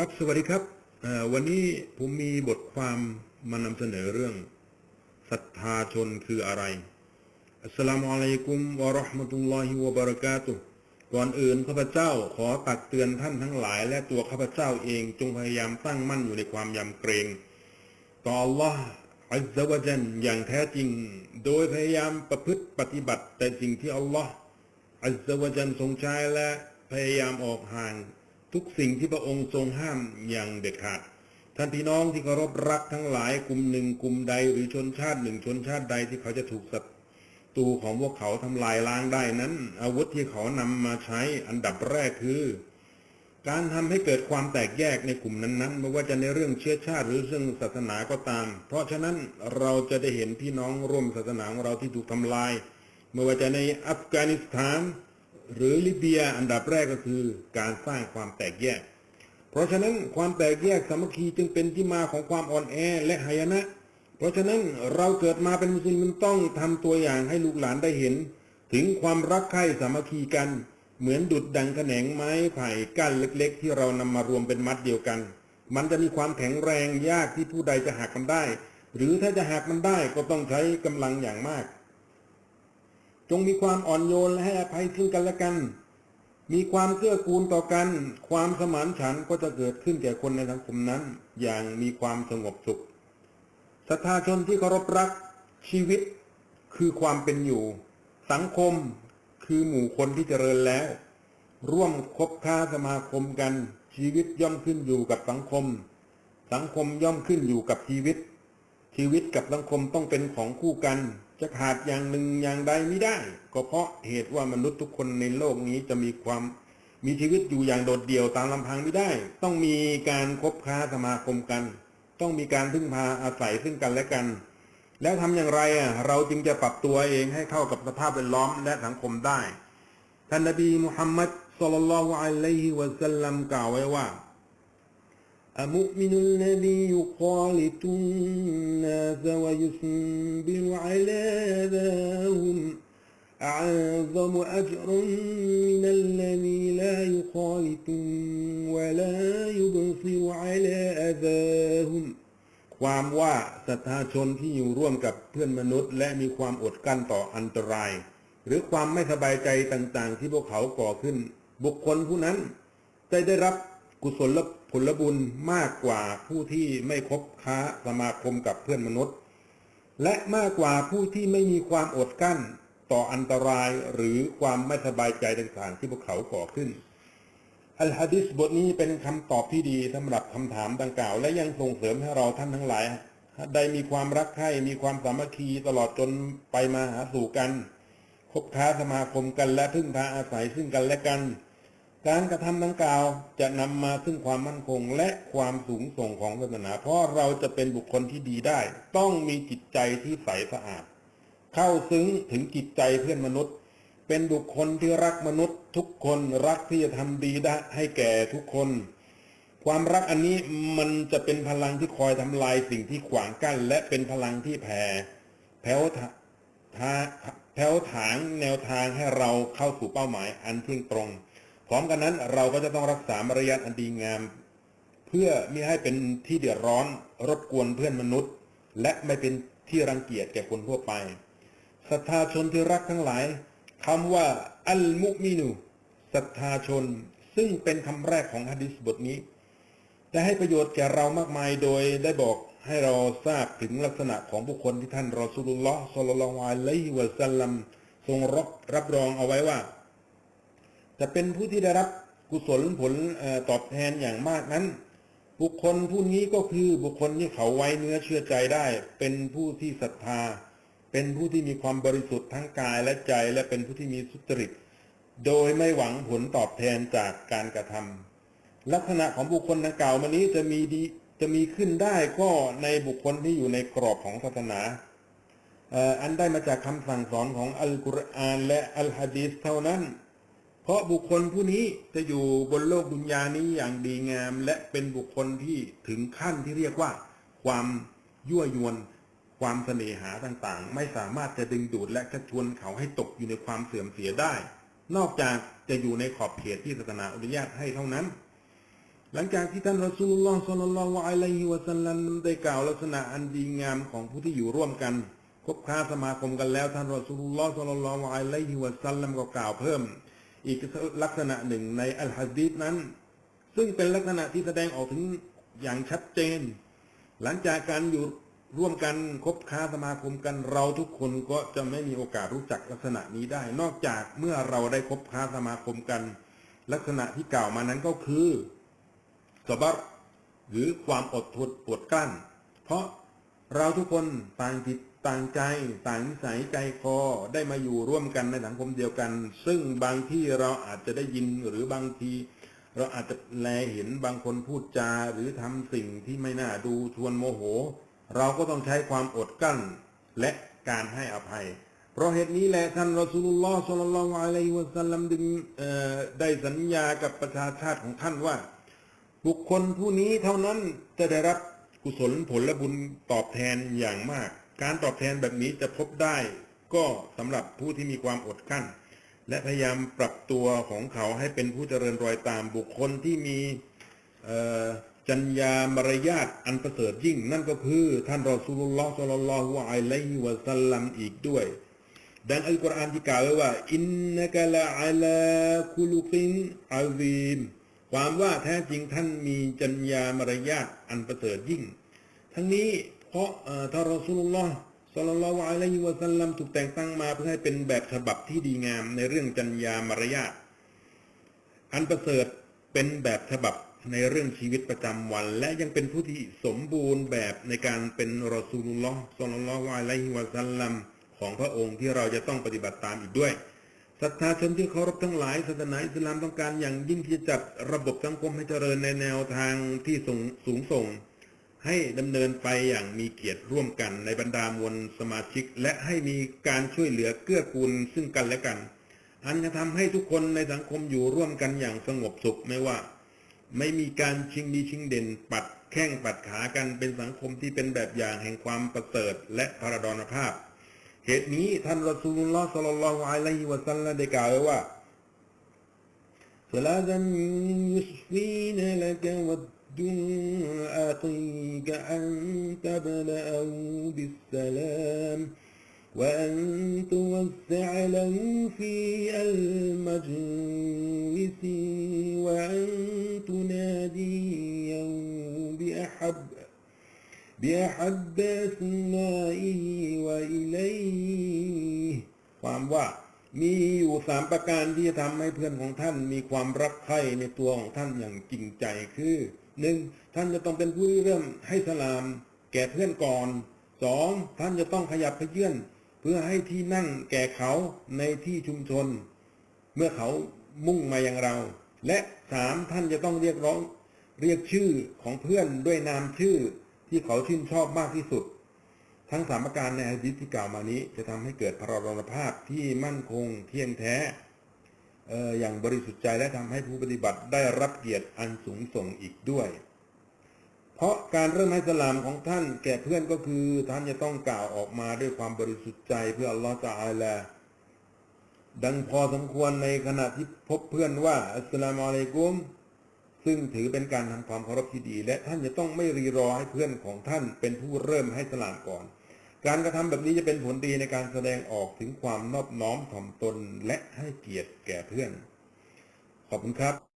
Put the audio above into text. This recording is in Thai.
ครับสวัสดีครับวันนี้ผมมีบทความมานำเสนอเรื่องศรัทธาชนคืออะไรอัสสลามุอะลัยกุมวะราะห์มะตุลลอฮิวะบะเราะกาตุฮ์ก่อนอื่นข้าพเจ้าขอตักเตือนท่านทั้งหลาย และตัวข้าพเจ้าเองจงพยายามตั้งมั่นอยู่ในความยำเกรงต่อ Allah อัลลอฮฺวะจันอย่างแท้จริง โดยพยายามประพฤติปฏิบัติ แต่สิ่งที่อัลลอฮ์อัลลอฮฺวะจันทรงใช้และพยายามออกห่าง ทุกสิ่งที่พระองค์ทรงห้ามอย่างเด็ดขาดท่านพี่น้องที่เคารพรักทั้งหลายกลุ่มหนึ่งกลุ่มใดหรือชนชาติหนึ่งชนชาติใดที่เขาจะถูกศัตรูของพวกเขาทำลายล้างได้นั้น อาวุธที่เขานำมาใช้อันดับแรกคือ การทำให้เกิดความแตกแยกในกลุ่มนั้นๆไม่ว่าจะในเรื่องเชื้อชาติหรือเรื่องศาสนาก็ตาม เพราะฉะนั้นเราจะได้เห็นพี่น้องร่วมศาสนาของเราที่ถูกทำลายไม่ว่าจะในอัฟกานิสถาน หรือลิเบียอันดับแรกก็คือการสร้างความแตกแยก เพราะฉะนั้นความแตกแยกสามัคคีจึงเป็นที่มาของความอ่อนแอและหายนะ เพราะฉะนั้นเราเกิดมาเป็นมุสลิมต้องทำตัวอย่างให้ลูกหลานได้เห็น ถึงความรักใคร่สามัคคีกัน เหมือนดุดดังแขนงไม้ไผ่ก้านเล็ก ๆ ที่เรานำมารวมเป็นมัดเดียวกัน มันจะมีความแข็งแรงยากที่ผู้ใดจะหักมันได้ หรือถ้าจะหักมันได้ก็ต้องใช้กำลังอย่างมาก จงมีความอ่อนโยนและให้อภัยซึ่งกันและกัน มีความเกื้อกูลต่อกัน ความสมานฉันท์ก็จะเกิดขึ้นแก่คนในสังคมนั้น อย่างมีความสงบสุขศรัทธาชนที่เคารพรัก ชีวิตคือความเป็นอยู่ สังคมคือหมู่คนที่เจริญแล้ว ร่วมคบค้าสมาคมกัน ชีวิตย่อมขึ้นอยู่กับสังคม สังคมย่อมขึ้นอยู่กับชีวิต ชีวิตกับสังคมต้องเป็นของคู่กัน จะขาดอย่างหนึ่งอย่างใดไม่ได้ ก็เพราะเหตุว่ามนุษย์ทุกคนในโลกนี้จะมีความมีชีวิตอยู่อย่างโดดเดี่ยวตามลำพังไม่ได้ ต้องมีการคบค้าสมาคมกัน ต้องมีการพึ่งพาอาศัยซึ่งกันและกัน แล้วทำอย่างไรอะเราจึงจะปรับตัวเองให้เข้ากับสภาพแวดล้อมและสังคมได้ท่านนบีมุฮัมมัดศ็อลลัลลอฮุอะลัยฮิวะสัลลัมกล่าวไว้ว่า المؤمن الذي يخالط الناس ويصبر على أذاهم أعظم أجرا من الذي لا يخالط ولا يبصر على أذاهم ความว่าศรัทธาชนที่อยู่ร่วมกับเพื่อนมนุษย์ และมีความอดกลั้นต่ออันตราย หรือความไม่สบายใจต่างๆ ที่พวกเขาก่อขึ้น บุคคลผู้นั้นจะได้รับ กุศลผลบุญมากกว่าผู้ที่ไม่คบค้าสมาคมกับเพื่อนมนุษย์ และมากกว่าผู้ที่ไม่มีความอดกลั้นต่ออันตรายหรือความไม่สบายใจต่างๆที่พวกเขาก่อขึ้นอัลฮะดิษบทนี้เป็นคำตอบที่ดีสำหรับคำถามดังกล่าว และยังส่งเสริมให้เราท่านทั้งหลาย ได้มีความรักใคร่มีความสามัคคีตลอดจนไปมาหาสู่กัน คบค้าสมาคมกันและพึ่งพาอาศัยซึ่งกันและกัน การกระทำดังกล่าวจะนำมาซึ่งความมั่นคงและความสูงส่งของศาสนา เพราะเราจะเป็นบุคคลที่ดีได้ ต้องมีจิตใจที่ใสสะอาด เข้าซึ้งถึงจิตใจเพื่อนมนุษย์ เป็นบุคคลที่รักมนุษย์ ทุกคนรักที่จะทำดีได้ให้แก่ทุกคน ความรักอันนี้มันจะเป็นพลังที่คอยทำลายสิ่งที่ขวางกั้น และเป็นพลังที่แผ่แผ่วทาทาแผ่วถางแนวทางให้เราเข้าสู่เป้าหมายอันเที่ยงตรง พร้อมกันนั้นเราก็จะต้องรักษามารยาทอันดีงาม เพื่อไม่ให้เป็นที่เดือดร้อนรบกวนเพื่อนมนุษย์ และไม่เป็นที่รังเกียจแก่คนทั่วไปศรัทธาชนที่รักทั้งหลายคำว่า อัลมุมินูศรัทธาชน ซึ่งเป็นคำแรกของฮะดิษบทนี้จะให้ประโยชน์แก่เรามากมายโดยได้บอกให้เราทราบถึงลักษณะของบุคคลที่ท่านรอสูลุลลอฮ์สลลัลลอฮุอะลัยฮิวะสัลลัมทรงรับรับรองเอาไว้ว่า จะเป็นผู้ที่ได้รับกุศลผลตอบแทนอย่างมากนั้น บุคคลผู้นี้ก็คือบุคคลที่เขาไว้เนื้อเชื่อใจได้ เป็นผู้ที่ศรัทธา เป็นผู้ที่มีความบริสุทธิ์ทั้งกายและใจและเป็นผู้ที่มีสุจริต โดยไม่หวังผลตอบแทนจากการกระทำลักษณะของบุคคลดังกล่าวมานี้จะมีดีจะมีขึ้นได้ก็ในบุคคลที่อยู่ในกรอบของศาสนาอันได้มาจากคำสั่งสอนของอัลกุรอานและอัลฮะดีษเท่านั้น เพราะบุคคลผู้นี้จะอยู่บนโลกดุนยานี้อย่างดีงาม และเป็นบุคคลที่ถึงขั้นที่เรียกว่า ความยั่วยวน ความเสน่หาต่างๆ ไม่สามารถจะดึงดูดและชักชวนเขาให้ตกอยู่ในความเสื่อมเสียได้ นอกจากจะอยู่ในขอบเขตที่ศาสนาอนุญาตให้เท่านั้น หลังจากที่ท่านรอซูลุลลอฮ์ศ็อลลัลลอฮุอะลัยฮิวะซัลลัมได้กล่าวลักษณะอันดีงามของผู้ที่อยู่ร่วมกันคบค้าสมาคมกันแล้วท่านรอซูลุลลอฮ์ศ็อลลัลลอฮุอะลัยฮิวะซัลลัมก็กล่าวเพิ่ม อีกลักษณะหนึ่งในอัลฮะดีษนั้น ซึ่งเป็นลักษณะที่แสดงออกถึงอย่างชัดเจน หลังจากการอยู่ร่วมกันคบค้าสมาคมกันเราทุกคนก็จะไม่มีโอกาสรู้จักลักษณะนี้ได้ นอกจากเมื่อเราได้คบค้าสมาคมกัน ลักษณะที่กล่าวมานั้นก็คือสบัรหรือความอดทนอดกลั้น เพราะเราทุกคนต่างจิต ต่างใจต่างนิสัยใจคอได้มาอยู่ร่วมกันในสังคมเดียวกัน ซึ่งบางที่เราอาจจะได้ยินหรือบางที เราอาจจะแลเห็นบางคนพูดจาหรือทำสิ่งที่ไม่น่าดูชวนโมโห เราก็ต้องใช้ความอดกลั้นและการให้อภัย เพราะเหตุนี้แหละท่านรอสูลุลลอฮ์ศ็อลลัลลอฮุอะลัยฮิวะซัลลัมดึงได้สัญญากับประชาชาติของท่านว่า บุคคลผู้นี้เท่านั้นจะได้รับกุศลผลและบุญตอบแทนอย่างมาก การตอบแทนแบบนี้จะพบได้ก็สำหรับผู้ที่มีความอดกลั้น และพยายามปรับตัวของเขาให้เป็นผู้เจริญรอยตามบุคคลที่มีจัญญามารยาทอันประเสริฐยิ่ง นั่นก็คือ ท่านรอซูลุลลอฮ์ศ็อลลัลลอฮุอะลัยฮิวะซัลลัมอีกด้วย ดังอัลกุรอานที่กล่าวไว้ว่า อินนักะละอะลาคุลุกินอาซีมความว่าแท้จริงท่านมีจัญญามารยาทอันประเสริฐยิ่ง ทั้งนี้ เพราะเอ่อท่านรอซูลุลลอฮ์ศ็อลลัลลอฮุอะลัยฮิวะซัลลัมถูกแต่งตั้งมาเพื่อให้เป็นแบบฉบับที่ดีงามในเรื่องจัญญามารยาทอันประเสริฐเป็นแบบฉบับในเรื่องชีวิตประจำวัน และยังเป็นผู้ที่สมบูรณ์แบบในการเป็นรอซูลุลลอฮ์ศ็อลลัลลอฮุอะลัยฮิวะซัลลัมของพระองค์ที่เราจะต้องปฏิบัติตามอีกด้วยศรัทธาชนที่เคารพทั้งหลายศาสนาอิสลามต้องการอย่างยิ่งที่จะจัดระบบสังคมให้เจริญในแนวทางที่สูงสูงส่ง ให้ดำเนินไปอย่างมีเกียรติร่วมกันในบรรดามวลสมาชิก และให้มีการช่วยเหลือเกื้อกูลซึ่งกันและกัน อันจะทำให้ทุกคนในสังคมอยู่ร่วมกันอย่างสงบสุขไม่ว่า ไม่มีการชิงดีชิงเด่น ปัดแข้งปัดขากันเป็นสังคมที่เป็นแบบอย่างแห่งความประเสริฐและพระดรภาพ เหตุนี้ท่านรอซูลุลลอฮ์ศ็อลลัลลอฮุอะลัยฮิวะซัลลัมได้กล่าวไว้ว่า ثلاثا يشفين لك والدنيا أعطيك أن تبلأه بالسلام وأن توسع له في المجلس وأن تناديه بأحب بأحب أسمائه وإليه ความว่ามีอยู่สามประการที่จะทำให้เพื่อนของท่านมีความรักใคร่ในตัวของท่านอย่างจริงใจคือ หนึ่งท่านจะต้องเป็นผู้เริ่มให้สลาม แก่เพื่อนก่อนสองท่านจะต้องขยับขยื่นเพื่อให้ที่นั่งแก่เขาในที่ชุมชน เมื่อเขามุ่งมาอย่างเรา และสามท่านจะต้องเรียกร้อง เรียกชื่อของเพื่อนด้วยนามชื่อที่เขาชื่นชอบมากที่สุด ทั้งสามประการในฮะดิษที่กล่าวมานี้จะทำให้เกิดพรรณภาพที่มั่นคงเที่ยงแท้ อย่างบริสุทธิ์ใจและทำให้ผู้ปฏิบัติได้รับเกียรติอันสูงส่งอีกด้วย เพราะการเริ่มให้สลามของท่านแก่เพื่อนก็คือ ท่านจะต้องกล่าวออกมาด้วยความบริสุทธิ์ใจเพื่ออัลลอฮฺตะอาลาดังพอสมควรในขณะที่พบเพื่อนว่าอัสสลามอะลัยกุมซึ่งถือเป็นการทำความเคารพที่ดี และท่านจะต้องไม่รีรอให้เพื่อนของท่านเป็นผู้เริ่มให้สลามก่อน การกระทำแบบนี้จะเป็นผลดีในการแสดงออกถึงความนอบน้อมถ่อมตนและให้เกียรติแก่เพื่อน ขอบคุณครับ